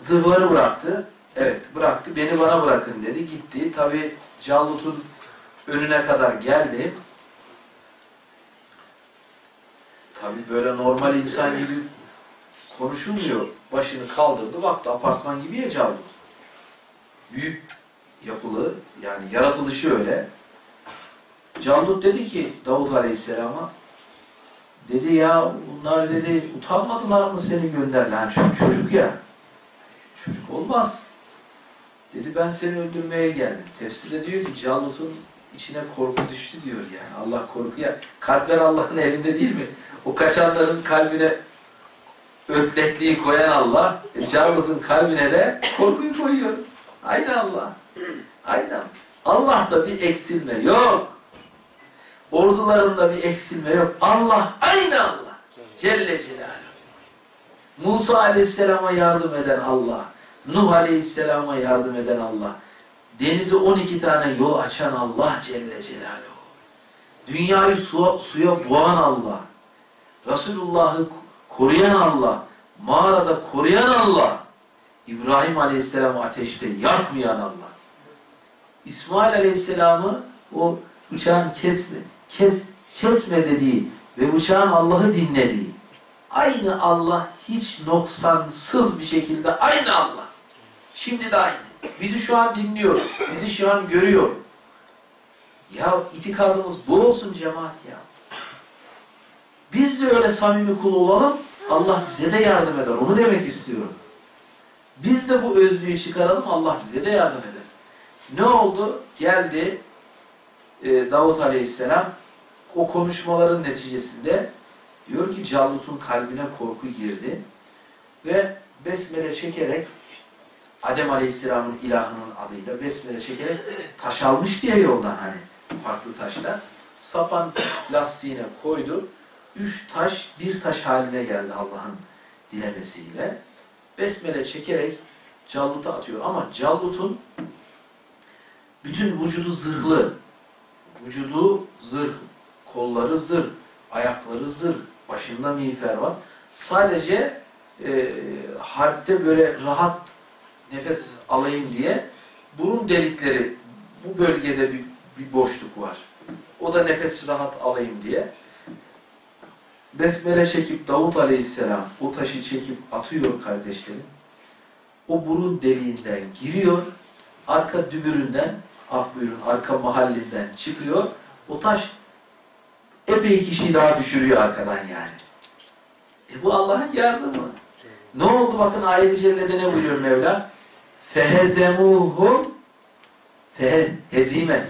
Zırhları bıraktı. Evet bıraktı. Beni bana bırakın dedi. Gitti. Tabi Callut'un önüne kadar geldi. Tabi böyle normal insan gibi konuşulmuyor. Başını kaldırdı. Baktı apartman gibi ya Callut. Büyük yapılı. Yani yaratılışı öyle. Callut dedi ki Davut Aleyhisselam'a dedi ya bunlar dedi utanmadılar mı seni gönderler? Yani çünkü çocuk ya. Çocuk olmaz. Dedi ben seni öldürmeye geldim. Tefsirde diyor ki Callut'un içine korku düştü diyor yani. Allah korkuya. Kalpler Allah'ın elinde değil mi? O kaçanların kalbine ötlekliği koyan Allah, e, Callut'un kalbine de korkuyu koyuyor. Aynı Allah. Aynı. Allah'ta bir eksilme yok. Ordularında bir eksilme yok. Allah aynı Allah. Celle Celaluhu. Musa Aleyhisselam'a yardım eden Allah. Nuh Aleyhisselam'a yardım eden Allah. Denize 12 tane yol açan Allah Celle Celaluhu. Dünyayı suya, suya boğan Allah. Resulullah'ı koruyan Allah. Mağarada koruyan Allah. İbrahim Aleyhisselam'ı ateşte yakmayan Allah. İsmail Aleyhisselam'ı o bıçağın kesme, kes, kesme dediği ve bıçağın Allah'ı dinlediği aynı Allah hiç noksansız bir şekilde aynı Allah. Şimdi de aynı. Bizi şu an dinliyor. Bizi şu an görüyor. Ya itikadımız bu olsun cemaat ya. Biz de öyle samimi kul olalım. Allah bize de yardım eder. Onu demek istiyorum. Biz de bu özlüğü çıkaralım. Allah bize de yardım eder. Ne oldu? Geldi e, Davut Aleyhisselam o konuşmaların neticesinde diyor ki Callut'un kalbine korku girdi ve besmele çekerek Adem Aleyhisselam'ın ilahının adıyla besmele çekerek taş almış diye yoldan hani farklı taşlar sapan lastiğine koydu. Üç taş bir taş haline geldi Allah'ın dilemesiyle. Besmele çekerek Callut'a atıyor. Ama Callut'un bütün vücudu zırhlı. Vücudu zırh, kolları zırh, ayakları zırh, başında miğfer var. Sadece e, harpte böyle rahat nefes alayım diye burun delikleri bu bölgede bir, bir boşluk var. O da nefes rahat alayım diye. Besmele çekip Davut Aleyhisselam o taşı çekip atıyor kardeşlerim. O burun deliğinden giriyor. Arka dübüründen, af buyurun, arka mahallinden çıkıyor. O taş epey kişiyi daha düşürüyor arkadan yani. E bu Allah'ın yardımı. Ne oldu bakın ayet-i cellede ne buyuruyor Mevla? Fehezemuhum fehe, hezimet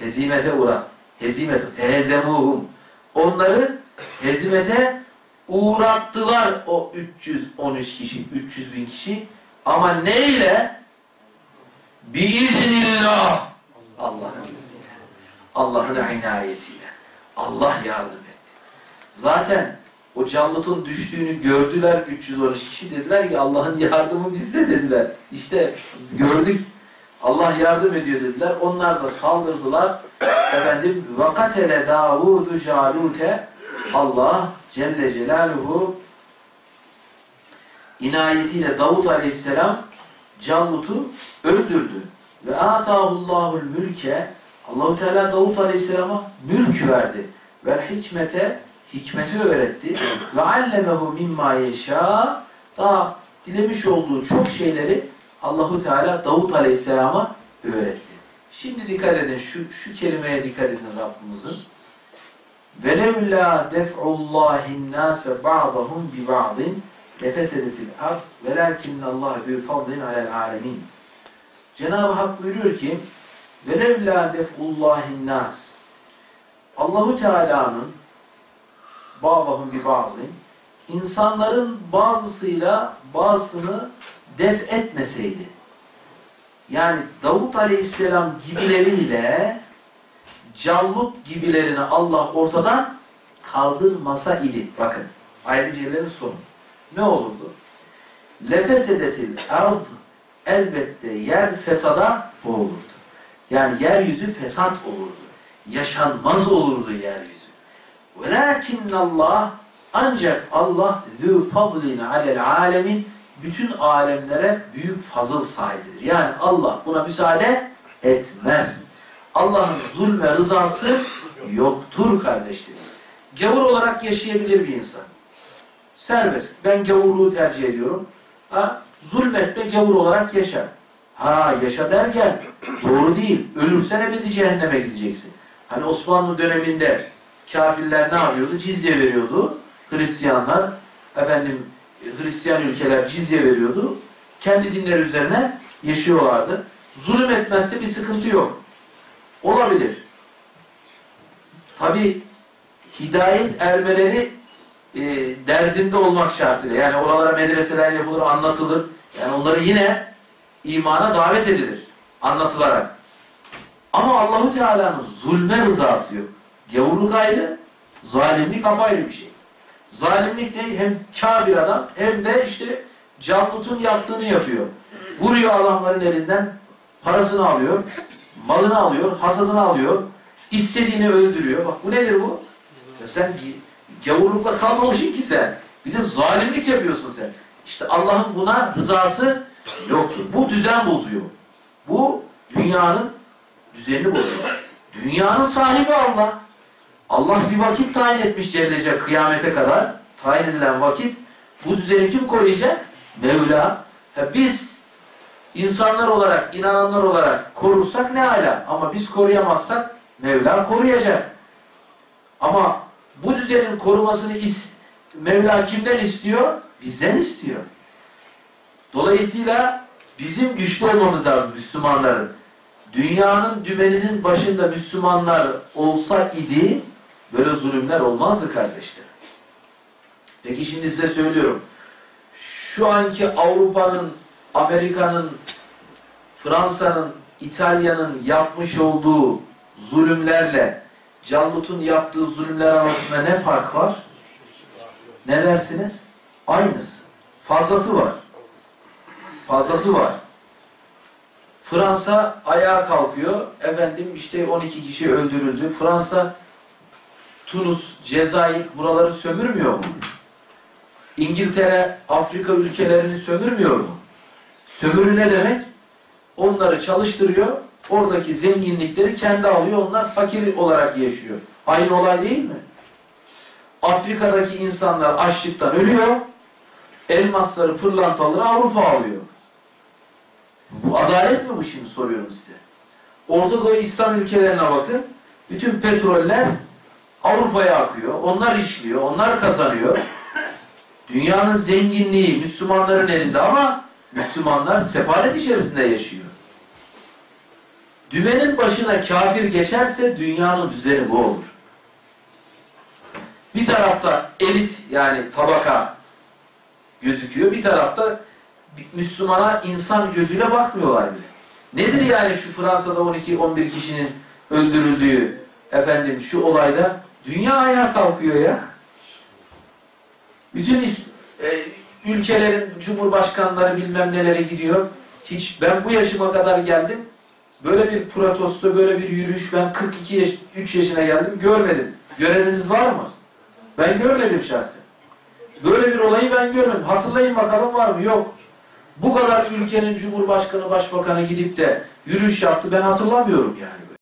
hezimete uğra hezimet fehezemuhum onları hezimete uğrattılar o 313 kişi 300 bin kişi ama neyle? Biiznillah Allah'ın Allah'ın inayetiyle Allah yardım etti. Zaten o Callut'un düştüğünü gördüler 313 kişi dediler ki Allah'ın yardımı bizde dediler. İşte gördük Allah yardım ediyor dediler. Onlar da saldırdılar. Efendim vakatele Davudu Calute Allah Celle Celaluhu inayetiyle Davut Aleyhisselam Callut'u öldürdü. Ve atahullahul mülke Allahu Teala Davut Aleyhisselam'a mülk verdi. Ve hikmete hikmeti öğretti. Ve allemehu mimma yeşâ daha dilemiş olduğu çok şeyleri Allahu Teala Davut Aleyhisselam'a öğretti. Şimdi dikkat edin şu, şu kelimeye dikkat edin Rabbimizin. وَلَوْلَا دَفْعُ اللّٰهِ النَّاسَ بَعْضَهُمْ بِبَعْضٍ نَفَسَدَتِ الْأَرْضِ وَلَاكِنَّ اللّٰهَ بِفَضْلٍ عَلَى الْعَالَمِينَ Cenab-ı Hak buyuruyor ki Velev la def'ullahin nas. Allahu Teala'nın bağvahum bi bazı insanların bazısıyla bazısını def etmeseydi. Yani Davut Aleyhisselam gibileriyle Callut gibilerini Allah ortadan kaldırmasa idi. Bakın ayet-i celilerin sonu. Ne olurdu? Lefesedetil arz elbette yer fesada boğulur. Yani yeryüzü fesat olurdu. Yaşanmaz olurdu yeryüzü. Velakinne Allah ancak Allah zü fadlin alel alemin bütün alemlere büyük fazıl sahibidir. Yani Allah buna müsaade etmez. Allah'ın zulme rızası yoktur kardeşlerim. Gavur olarak yaşayabilir bir insan. Serbest. Ben gavurluğu tercih ediyorum. Ha, zulmetme gavur olarak yaşa. Ha yaşa derken doğru değil. Ölürsen ebedi cehenneme gideceksin. Hani Osmanlı döneminde kafirler ne yapıyordu? Cizye veriyordu. Hristiyanlar, efendim Hristiyan ülkeler cizye veriyordu. Kendi dinleri üzerine yaşıyorlardı. Zulüm etmezse bir sıkıntı yok. Olabilir. Tabi hidayet ermeleri e, derdinde olmak şartıyla. Yani oralara medreseler yapılır, anlatılır. Yani onları yine imana davet edilir. Anlatılarak. Ama Allahu Teala'nın zulme rızası yok. Gavurluk ayrı, zalimlik apayrı bir şey. Zalimlik ne? Hem kafir adam hem de işte Callut'un yaptığını yapıyor. Vuruyor adamların elinden, parasını alıyor, malını alıyor, hasadını alıyor, istediğini öldürüyor. Bak bu nedir bu? Ya sen gavurlukla kalmamışsın ki sen. Bir de zalimlik yapıyorsun sen. İşte Allah'ın buna rızası yoktur. Bu düzen bozuyor. Bu dünyanın düzenini bozuyor. Dünyanın sahibi Allah. Allah bir vakit tayin etmiş Celle kıyamete kadar. Tayin edilen vakit. Bu düzeni kim koruyacak? Mevla. Ha biz insanlar olarak, inananlar olarak korursak ne ala. Ama biz koruyamazsak Mevla koruyacak. Ama bu düzenin korumasını is Mevla kimden istiyor? Bizden istiyor. Dolayısıyla bizim güçlü olmamız lazım Müslümanların. Dünyanın dümeninin başında Müslümanlar olsa idi böyle zulümler olmazdı kardeşler. Peki şimdi size söylüyorum. Şu anki Avrupa'nın, Amerika'nın, Fransa'nın, İtalya'nın yapmış olduğu zulümlerle Callut'un yaptığı zulümler arasında ne fark var? Ne dersiniz? Aynısı. Fazlası var. Fazlası var. Fransa ayağa kalkıyor. Efendim işte 12 kişi öldürüldü. Fransa, Tunus, Cezayir buraları sömürmüyor mu? İngiltere, Afrika ülkelerini sömürmüyor mu? Sömürü ne demek? Onları çalıştırıyor, oradaki zenginlikleri kendi alıyor, onlar fakir olarak yaşıyor. Aynı olay değil mi? Afrika'daki insanlar açlıktan ölüyor, elmasları, pırlantaları Avrupa alıyor. Bu adalet mi bu şimdi soruyorum size. Orta Doğu İslam ülkelerine bakın. Bütün petroller Avrupa'ya akıyor. Onlar işliyor, onlar kazanıyor. Dünyanın zenginliği Müslümanların elinde ama Müslümanlar sefalet içerisinde yaşıyor. Dümenin başına kafir geçerse dünyanın düzeni bu olur. Bir tarafta elit yani tabaka gözüküyor. Bir tarafta Müslümana insan gözüyle bakmıyorlar bile. Nedir yani şu Fransa'da 12-11 kişinin öldürüldüğü efendim şu olayda dünya ayağa kalkıyor ya. Bütün e, ülkelerin cumhurbaşkanları bilmem nelere gidiyor. Hiç ben bu yaşıma kadar geldim. Böyle bir protesto, böyle bir yürüyüş ben 42 yaş, 3 yaşına geldim görmedim. Göreniniz var mı? Ben görmedim şahsen. Böyle bir olayı ben görmedim. Hatırlayın bakalım var mı? Yok. Bu kadar ülkenin cumhurbaşkanı, başbakanı gidip de yürüyüş yaptı ben hatırlamıyorum yani.